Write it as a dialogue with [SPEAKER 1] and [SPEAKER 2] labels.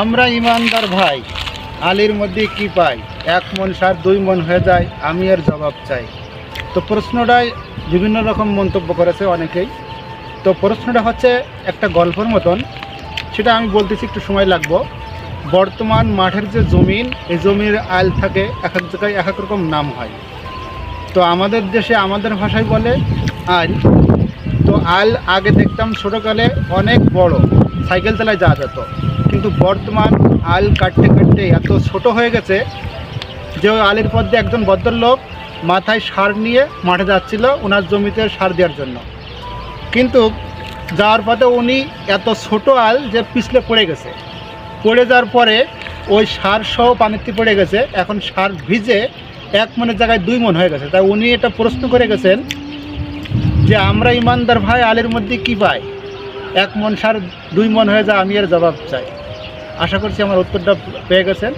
[SPEAKER 1] আমরা ইমানদার ভাই, আলীর মধ্যে কি পাই? এক মন সার, দুই মন হয়ে যায়, আমি এর জবাব চাই। তো প্রশ্নটায় বিভিন্ন রকম মন্তব্য করেছে অনেকেই। তো প্রশ্নটা হচ্ছে একটা গল্পের মতন, সেটা আমি বলতেছি, একটু সময় লাগবো। বর্তমান মাঠের যে জমিন, এই জমির আইল থাকে এক এক জায়গায় এক এক রকম নাম হয়। তো আমাদের দেশে আমাদের ভাষায় বলে আইল। তো আল আগে দেখতাম ছোটোকালে অনেক বড়, সাইকেল চালায় যাওয়া যেত। কিন্তু বর্তমান আল কাটতে কাটতে এত ছোট হয়ে গেছে যে ওই আলের পথে একজন ভদ্রলোক মাথায় সার নিয়ে মাঠে যাচ্ছিল ওনার জমিতে সার দেওয়ার জন্য। কিন্তু যাওয়ার পথে উনি এত ছোট আল যে পিছলে পড়ে গেছে। পড়ে যাওয়ার পরে ওই সার সহ পানিতে পড়ে গেছে, এখন সার ভিজে এক মনের জায়গায় দুই মন হয়ে গেছে। তাই উনি এটা প্রশ্ন করে গেছেন যে, আমরা ইমানদার ভাই আলের মধ্যে কি পাই? এক মন সার, দুই মন হয়ে যায় আমি এর জবাব চাই। আশা করছি আমার উত্তরটা পেয়ে গেছেন।